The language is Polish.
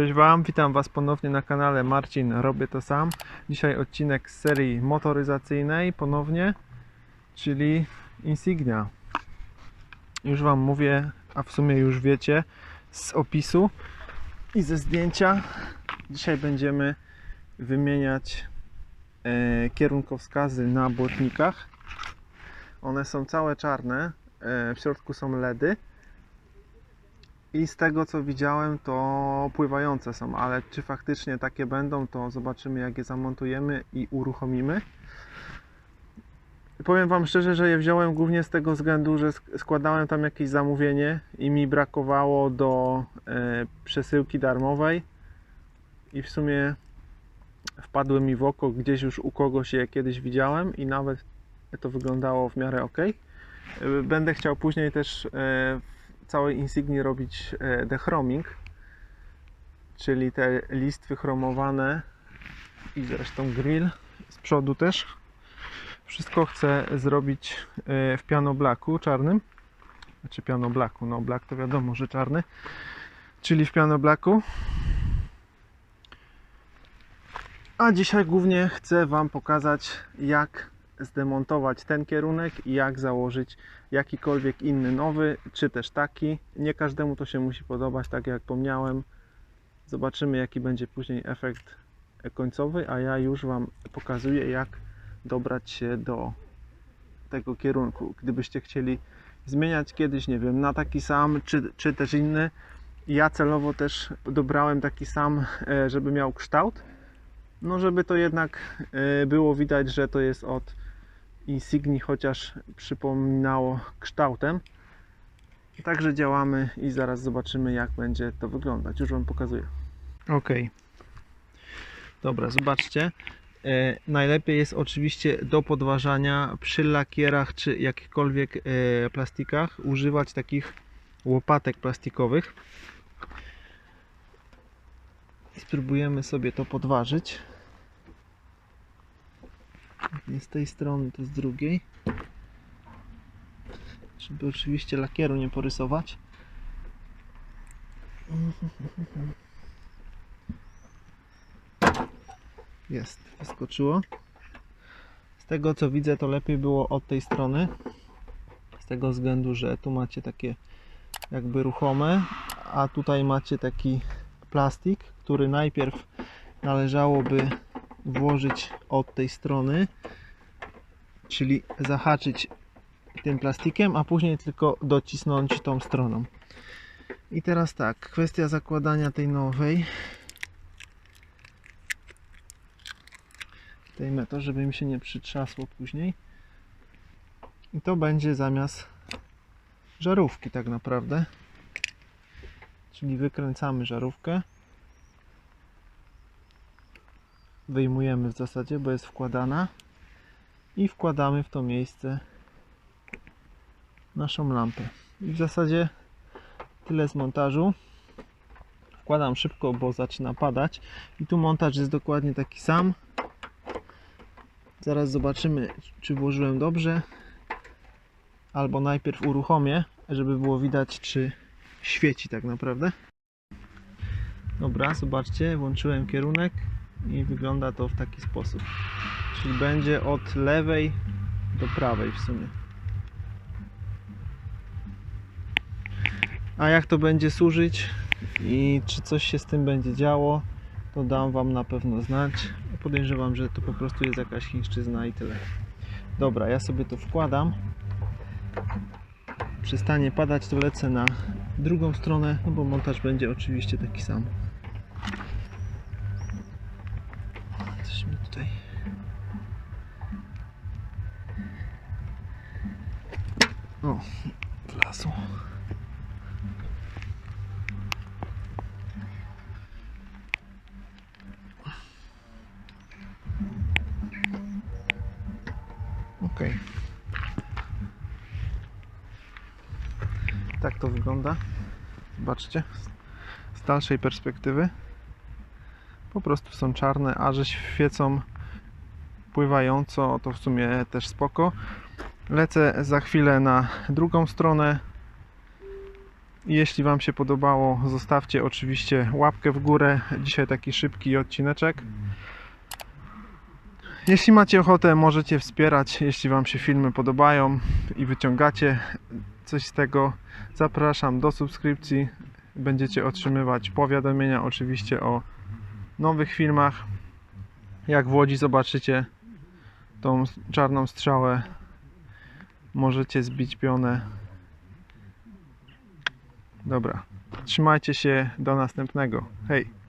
Cześć Wam, witam Was ponownie na kanale Marcin Robię to sam. Dzisiaj odcinek z serii motoryzacyjnej ponownie, czyli Insignia. Już Wam mówię, a w sumie już wiecie z opisu i ze zdjęcia. Dzisiaj będziemy wymieniać e, kierunkowskazy na błotnikach. One są całe czarne, e, w środku są LEDy. I z tego co widziałem, to pływające są, ale czy faktycznie takie będą, to zobaczymy jak je zamontujemy i uruchomimy. Powiem Wam szczerze, że je wziąłem głównie z tego względu, że sk- składałem tam jakieś zamówienie i mi brakowało do e, przesyłki darmowej i w sumie wpadły mi w oko gdzieś już u kogoś je kiedyś widziałem i nawet to wyglądało w miarę ok. Będę chciał później też e, całej Insignii robić dechroming, czyli te listwy chromowane i zresztą grill z przodu też. Wszystko chcę zrobić e, w piano blacku czarnym. Znaczy piano blacku, no black to wiadomo, że czarny. Czyli w piano blacku. A dzisiaj głównie chcę Wam pokazać jak zdemontować ten kierunek i jak założyć jakikolwiek inny nowy, czy też taki. Nie każdemu to się musi podobać, tak jak wspomniałem. Zobaczymy jaki będzie później efekt końcowy, a ja już Wam pokazuję jak dobrać się do tego kierunku. Gdybyście chcieli zmieniać kiedyś, nie wiem, na taki sam, czy, czy też inny, ja celowo też dobrałem taki sam, e, żeby miał kształt. No, żeby to jednak e, było widać, że to jest od Insigni, chociaż przypominało kształtem. Także działamy i zaraz zobaczymy, jak będzie to wyglądać. Już Wam pokazuję. Ok. Dobra, zobaczcie. E, najlepiej jest oczywiście do podważania przy lakierach czy jakichkolwiek e, plastikach używać takich łopatek plastikowych. Spróbujemy sobie to podważyć. Nie z tej strony, to z drugiej. Żeby oczywiście lakieru nie porysować. Jest, wyskoczyło. Z tego co widzę, to lepiej było od tej strony. Z tego względu, że tu macie takie jakby ruchome, a tutaj macie taki plastik, który najpierw należałoby włożyć od tej strony, czyli zahaczyć tym plastikiem, a później tylko docisnąć tą stroną. I teraz tak, kwestia zakładania tej nowej. Zdejmę to, żeby mi się nie przytrzasło później. I to będzie zamiast żarówki tak naprawdę. Czyli wykręcamy żarówkę. Wyjmujemy w zasadzie, bo jest wkładana. I wkładamy w to miejsce naszą lampę. I w zasadzie tyle z montażu. Wkładam szybko, bo zaczyna padać. I tu montaż jest dokładnie taki sam. Zaraz zobaczymy, czy włożyłem dobrze. Albo najpierw uruchomię, żeby było widać, czy świeci tak naprawdę. Dobra, zobaczcie, włączyłem kierunek i wygląda to w taki sposób. Czyli będzie od lewej do prawej w sumie. A jak to będzie służyć i czy coś się z tym będzie działo, to dam Wam na pewno znać. Podejrzewam, że to po prostu jest jakaś chińszczyzna i tyle. Dobra, ja sobie to wkładam. Przestanie padać, to lecę na drugą stronę, no bo montaż będzie oczywiście taki sam. Coś mi tutaj. O, wlazło. Ok. Tak to wygląda. Zobaczcie. Z dalszej perspektywy. Po prostu są czarne, a że świecą pływająco, to w sumie też spoko. Lecę za chwilę na drugą stronę Jeśli Wam się podobało, zostawcie oczywiście łapkę w górę. Dzisiaj taki szybki odcineczek. Jeśli macie ochotę, możecie wspierać, jeśli Wam się filmy podobają i wyciągacie coś z tego. Zapraszam do subskrypcji. Będziecie otrzymywać powiadomienia oczywiście o nowych filmach. Jak w Łodzi zobaczycie tą czarną strzałę, możecie zbić pionę. Dobra, trzymajcie się, do następnego. Hej!